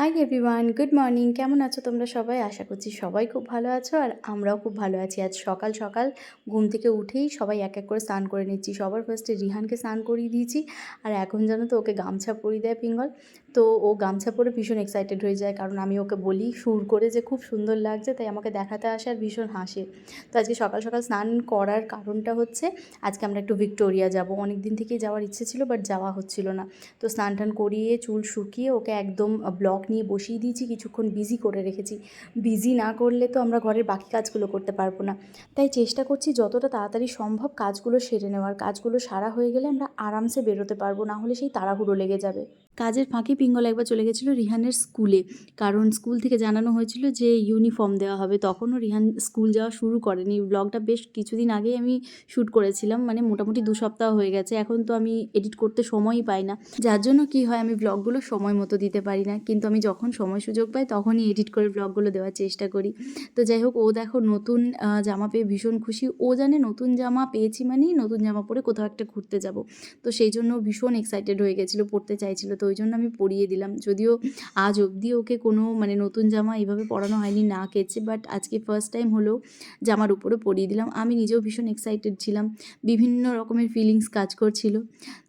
Hi everyone good morning কেমন আছো তোমরা সবাই? আশা করছি সবাই খুব ভালো আছো আর আমরাও খুব ভালো আছি। আজ সকাল সকাল ঘুম থেকে উঠেই সবাই এক এক করে স্নান করে নিচ্ছি। সবার ফার্স্টে রিহানকে স্নান করিয়ে দিয়েছি। আর এখন যেন তো ওকে গামছা পরিয়ে দেয় পিঙ্গল। তো ও গামছা পরে ভীষণ এক্সাইটেড হয়ে যায়, কারণ আমি ওকে বলি সুর করে যে খুব সুন্দর লাগছে, তাই আমাকে দেখাতে আসে আর ভীষণ হাসে। তো আজকে সকাল সকাল স্নান করার কারণটা হচ্ছে, আজকে আমরা একটু ভিক্টোরিয়া যাব। অনেক দিন থেকেই যাওয়ার ইচ্ছে ছিল বাট যাওয়া হচ্ছিল না। তো স্নান টান করিয়ে চুল শুকিয়ে ওকে একদম ব্লক নিয়ে বসিয়ে দিয়েছি, কিছুক্ষণ বিজি করে রেখেছি। বিজি না করলে তো আমরা ঘরের বাকি কাজগুলো করতে পারব না। তাই চেষ্টা করছি যতটা তাড়াতাড়ি সম্ভব কাজগুলো সেরে নেওয়ার। কাজগুলো সারা হয়ে গেলে আমরা আরামসে বেরোতে পারব, না হলে সেই তাড়াহুড়ো লেগে যাবে। কাজের ফাঁকে পিঙ্গল একবার চলে গেছিল রিহানের স্কুলে। কারণ স্কুল থেকে জানানো হয়েছিল যে ইউনিফর্ম দেওয়া হবে। তখনও রিহান স্কুল যাওয়া শুরু করেনি। ব্লগটা বেশ কিছুদিন আগেই আমি শ্যুট করেছিলাম। মানে মোটামুটি দু সপ্তাহ হয়ে গেছে। এখন তো আমি এডিট করতে সময়ই পাই না। যার জন্য কি হয়, আমি ব্লগগুলো সময় মতো দিতে পারি না। কিন্তু আমি যখন সময় সুযোগ পাই, তখনই এডিট করে ব্লগগুলো দেওয়ার চেষ্টা করি। তো যাই হোক, ও দেখো নতুন জামা পেয়ে ভীষণ খুশি। ও জানে নতুন জামা পেয়েছি মানেই নতুন জামা পরে কোথাও একটা ঘুরতে যাব। তো সেই জন্য ভীষণ এক্সাইটেড হয়ে গেছিল, পড়তে চাইছিল। তো ওই জন্য আমি পরিয়ে দিলাম। যদিও আজ অবধি ওকে কোনো মানে নতুন জামা এইভাবে পরানো হয়নি, না কেচে বাট আজকে ফার্স্ট টাইম হলো জামার উপরে পরিয়ে দিলাম। আমি নিজেও ভীষণ এক্সাইটেড ছিলাম। বিভিন্ন রকমের ফিলিংস কাজ করছিল।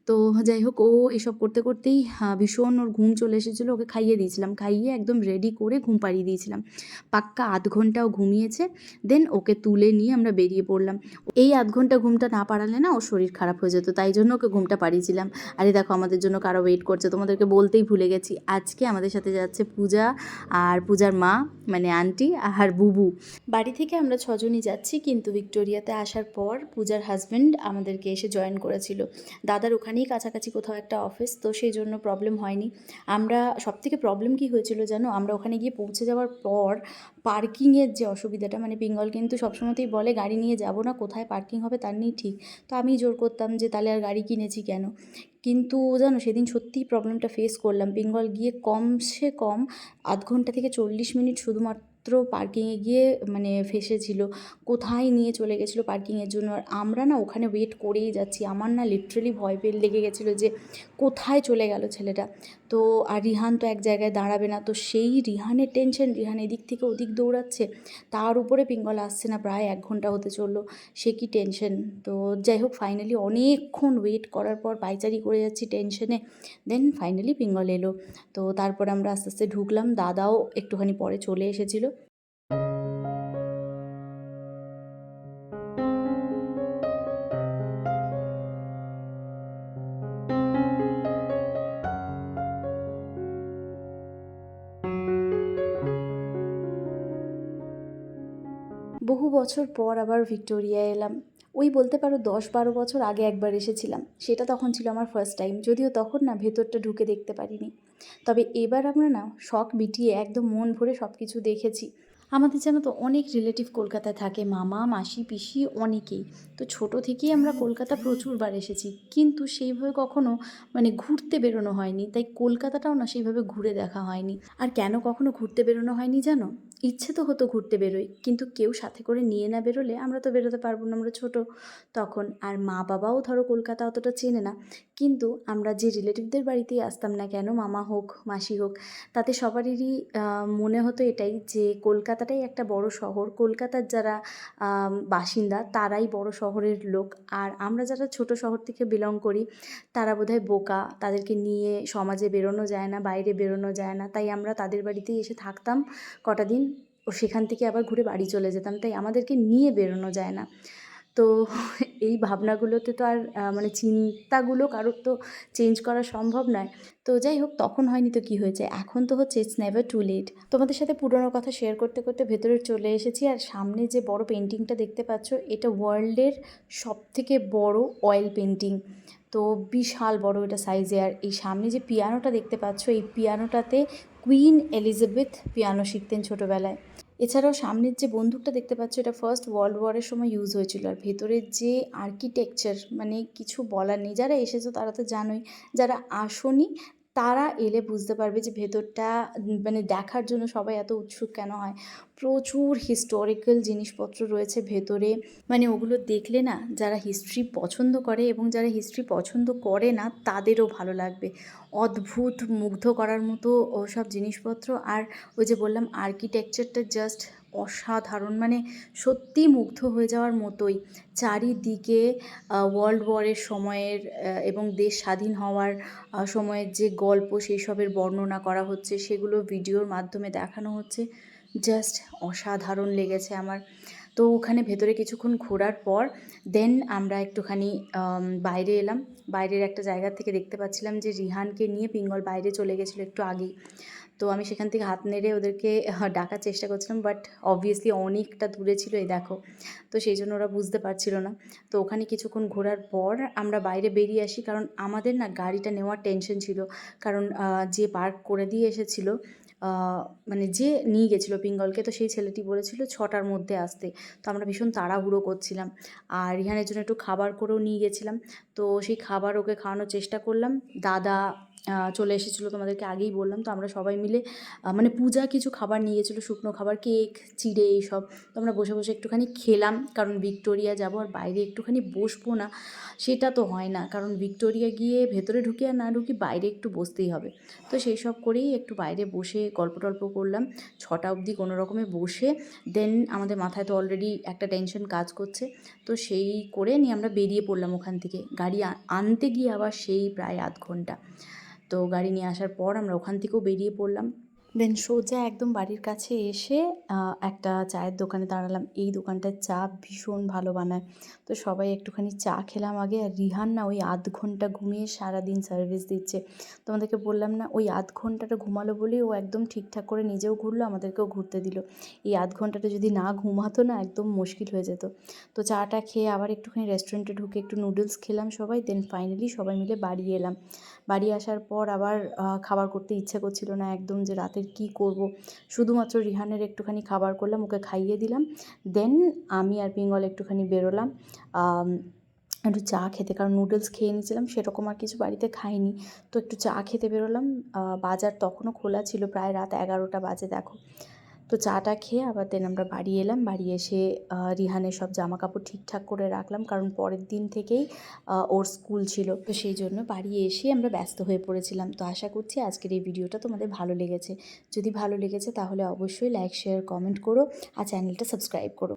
তো যাই হোক, ও এসব করতে করতেই ভীষণ ওর ঘুম চলে এসেছিল। ওকে খাইয়ে দিয়েছিলাম। খাইয়ে একদম রেডি করে ঘুম পাড়িয়ে দিয়েছিলাম। পাক্কা আধ ঘন্টাও ঘুমিয়েছে। দেন ওকে তুলে নিয়ে আমরা বেরিয়ে পড়লাম। এই আধ ঘণ্টা ঘুমটা না পারালে না ওর শরীর খারাপ হয়ে যেত। তাই জন্য ওকে ঘুমটা পাড়িয়েছিলাম আরে দেখো, আমাদের জন্য কারও ওয়েট করছে। তোমাদেরকে বলতেই ভুলে গেছি, আজকে আমাদের সাথে যাচ্ছে পূজা আর পূজার মা মানে আন্টি আর বুবু। বাড়ি থেকে আমরা ছজনই যাচ্ছি, কিন্তু ভিক্টোরিয়াতে আসার পর পূজার হাজব্যান্ড আমাদেরকে এসে জয়েন করেছিল। দাদার ওখানেই কাছাকাছি কোথাও একটা অফিস তো সেই জন্য প্রবলেম হয়নি। আমরা সব থেকে প্রবলেম কী হয়েছিল জানো? আমরা ওখানে গিয়ে পৌঁছে যাওয়ার পর পার্কিংয়ের যে অসুবিধাটা মানে পিঙ্গল কিন্তু সবসময়তেই বলে গাড়ি নিয়ে যাব না, কোথায় পার্কিং হবে তার নিয়েই ঠিক। তো আমি জোর করতাম যে তাহলে আর গাড়ি কিনেছি কেন? কিন্তু জানো সেদিন সত্যিই প্রবলেমটা ফেস করলাম। বেঙ্গল গিয়ে কমসে কম আধ ঘণ্টা থেকে চল্লিশ মিনিট শুধুমাত্র পার্কিংয়ে গিয়ে মানে ফেসেছিল। কোথায় নিয়ে চলে গেছিল পার্কিংয়ের জন্য? আর আমরা না ওখানে ওয়েট করেই যাচ্ছি। আমার না লিটারেলি ভয় পেয়ে লেগে গেছিল যে কোথায় চলে গেল ছেলেটা। তো আর রিহান তো এক জায়গায় দাঁড়াবে না। তো সেই রিহানের টেনশন রিহান এদিক থেকে ওদিক দৌড়াচ্ছে, তার উপরে পিঙ্গল আসছে না। প্রায় এক ঘণ্টা হতে চলল। সে কি টেনশন তো যাই হোক ফাইনালি অনেকক্ষণ ওয়েট করার পর পাইচারি করে যাচ্ছি টেনশনে দেন ফাইনালি পিঙ্গল এলো। তো তারপর আমরা আস্তে আস্তে ঢুকলাম। দাদাও একটুখানি পরে চলে এসেছিল। বহু বছর পর আবার ভিক্টোরিয়া এলাম। ওই বলতে পারো দশ বারো বছর আগে একবার এসেছিলাম। সেটা তখন ছিল আমার ফার্স্ট টাইম যদিও তখন না ভেতরটা ঢুকে দেখতে পারিনি। তবে এবার আমরা না শখ মিটিয়ে একদম মন ভরে সব কিছু দেখেছি। আমাদের জানো তো অনেক রিলেটিভ কলকাতায় থাকে, মামা, মাসি, পিসি, অনেকেই। তো ছোট থেকেই আমরা কলকাতা প্রচুরবার এসেছি। কিন্তু সেইভাবে কখনো মানে ঘুরতে বেরোনো হয়নি। তাই কলকাতাটাও না সেইভাবে ঘুরে দেখা হয়নি। আর কেন কখনো ঘুরতে বেরোনো হয়নি জানো? ইচ্ছে তো হতো ঘুরতে বেরোই, কিন্তু কেউ সাথে করে নিয়ে না বেরোলে আমরা তো বেরোতে পারব না, আমরা ছোট। তখন আর মা বাবাও ধরো কলকাতা অতটা চেনে না, কিন্তু আমরা যে রিলেটিভদের বাড়িতেই আসতাম না কেন, মামা হোক, মাসি হোক, তাতে সবারই মনে হতো এটাই যে কলকাতাটাই একটা বড় শহর। কলকাতার যারা বাসিন্দা তারাই বড় শহরের লোক। আর আমরা যারা ছোট শহর থেকে বিলং করি, তারা বোধহয় বোকা, তাদেরকে নিয়ে সমাজে বেরোনো যায় না, বাইরে বেরোনো যায় না। তাই আমরা তাদের বাড়িতেই এসে থাকতাম কটা দিন। সেখান থেকে আবার ঘুরে বাড়ি চলে যেতাম, তাই আমাদেরকে নিয়ে বেরোনো যায় না। তো এই ভাবনাগুলোতে তো আর মানে চিন্তাগুলো কারোর তো চেঞ্জ করা সম্ভব নয়। তো যাই হোক, তখন হয়নি তো কি হয়েছে? এখন তো হচ্ছে ইটস নেভার টু লেট তোমাদের সাথে পুরোনো কথা শেয়ার করতে করতে ভেতরে চলে এসেছি আর সামনে যে বড় পেন্টিংটা দেখতে পাচ্ছ, এটা ওয়ার্ল্ডের সব থেকে বড় অয়েল পেন্টিং তো বিশাল বড় এটা সাইজে আর এই সামনে যে পিয়ানোটা দেখতে পাচ্ছ, এই পিয়ানোটাতে কুইন এলিজাবেথ পিয়ানো শিখতেন ছোটোবেলায়। এছাড়াও সামনের যে বন্দুকটা দেখতে পাচ্ছ, এটা ফার্স্ট ওয়ার্ল্ড ওয়ারের সময় ইউজ হয়েছিল। আর ভেতরের যে আর্কিটেকচার মানে কিছু বলার নেই, যারা এসেছে তারা তো জানোই, যারা আসনি তারা এলে বুঝতে পারবে যে ভেতরটা মানে দেখার জন্য সবাই এত উৎসুক কেন হয়। প্রচুর হিস্টোরিক্যাল জিনিসপত্র রয়েছে ভেতরে। মানে ওগুলো দেখলে না, যারা হিস্ট্রি পছন্দ করে এবং যারা হিস্ট্রি পছন্দ করে না, তাদেরও ভালো লাগবে। অদ্ভুত, মুগ্ধ করার মতো ওসব জিনিসপত্র। আর ওই যে বললাম আর্কিটেকচারটা জাস্ট অসাধারণ মানে সত্যি মুগ্ধ হয়ে যাওয়ার মতোই। চারিদিকে ওয়ার্ল্ড ওয়ারের সময়ের এবং দেশ স্বাধীন হওয়ার সময়ের যে গল্প সেই সবের বর্ণনা করা হচ্ছে, সেগুলো ভিডিওর মাধ্যমে দেখানো হচ্ছে। জাস্ট অসাধারণ লেগেছে আমার। তো ওখানে ভেতরে কিছুক্ষণ ঘোরার পর দেন আমরা একটুখানি বাইরে এলাম। বাইরের একটা জায়গা থেকে দেখতে পাচ্ছিলাম যে রিহানকে নিয়ে পিঙ্গল বাইরে চলে গেছিল একটু আগেই। তো আমি সেখান থেকে হাত নেড়ে ওদেরকে ডাকার চেষ্টা করছিলাম বাট অবভিয়াসলি অনেকটা দূরে ছিল এই দেখো। তো সেই জন্য ওরা বুঝতে পারছিল না। তো ওখানে কিছুক্ষণ ঘোরার পর আমরা বাইরে বেরিয়ে আসি, কারণ আমাদের না গাড়িটা নেওয়ার টেনশন ছিল। কারণ যে পার্ক করে দিয়ে এসেছিল মানে যে নিয়ে গেছিল পিঙ্গলকে, তো সেই ছেলেটি বলেছিল, ছটার মধ্যে আসতে। তো আমরা ভীষণ তাড়াহুড়ো করছিলাম। আর রিহানের জন্য একটু খাবার করেও নিয়ে গেছিলাম। তো সেই খাবার ওকে খাওয়ানোর চেষ্টা করলাম। দাদা চলে এসেছিল, তোমাদেরকে আগেই বললাম। তো আমরা সবাই মিলে মানে পূজা কিছু খাবার নিয়ে গেছিল শুকনো খাবার, কেক, চিড়ে এইসব। তো আমরা বসে বসে একটুখানি খেলাম, কারণ ভিক্টোরিয়া যাব আর বাইরে একটুখানি বসবো না, সেটা তো হয় না। কারণ ভিক্টোরিয়া গিয়ে ভেতরে ঢুকি আর না ঢুকি বাইরে একটু বসতেই হবে। তো সেই সব করেই একটু বাইরে বসে গল্প টল্প করলাম। ছটা অবধি কোনো রকমে বসে, দেন আমাদের মাথায় তো অলরেডি একটা টেনশন কাজ করছে। তো সেই করে নিয়ে আমরা বেরিয়ে পড়লাম ওখান থেকে। গাড়ি আনতে গিয়ে আবার সেই প্রায় আধ ঘণ্টা। তো গাড়ি নিয়ে আসার পর আমরা ওখান থেকেও বেরিয়ে পড়লাম। দেন সোজা একদম বাড়ির কাছে এসে একটা চায়ের দোকানে দাঁড়ালাম। এই দোকানটার চা ভীষণ ভালো বানায়। তো সবাই একটুখানি চা খেলাম আগে। আর রিহান না ওই আধ ঘণ্টা ঘুমিয়ে সারাদিন সার্ভিস দিচ্ছে। তোমাদেরকে বললাম না, ওই আধ ঘন্টাটা ঘুমালো বলেই ও একদম ঠিকঠাক করে নিজেও ঘুরলো, আমাদেরকেও ঘুরতে দিল। এই আধ ঘন্টাটা যদি না ঘুমাতো না, একদম মুশকিল হয়ে যেত। তো চাটা খেয়ে আবার একটুখানি রেস্টুরেন্টে ঢুকে একটু নুডলস খেলাম সবাই। দেন ফাইনালি সবাই মিলে বাড়ি এলাম। বাড়ি আসার পর আবার খাবার করতে ইচ্ছে করছিল না। একদম যে রাতের কি করব? শুধুমাত্র রিহানের একটুখানি খাবার করলাম, ওকে খাইয়ে দিলাম। দেন আমি আর পিঙ্গল একটুখানি বেরোলাম। একটু চা খেতে, কারণ নুডলস খেয়ে নিয়েছিলাম, সেরকম আর কিছু বাড়িতে খাইনি। তো একটু চা খেতে বেরোলাম। বাজার তখনও খোলা ছিল, প্রায় রাত এগারোটা বাজে, দেখো। তো চাটা খেয়ে আবার দেন আমরা বাড়ি এলাম। বাড়ি এসে রিহানের সব জামা কাপড় ঠিকঠাক করে রাখলাম। কারণ পরের দিন থেকেই ওর স্কুল ছিল। তো সেই জন্য বাড়ি এসে আমরা ব্যস্ত হয়ে পড়েছিলাম। তো আশা করছি আজকের এই ভিডিওটা তোমাদের ভালো লেগেছে। যদি ভালো লেগেছে তাহলে অবশ্যই লাইক শেয়ার কমেন্ট করো। আর চ্যানেলটা সাবস্ক্রাইব করো।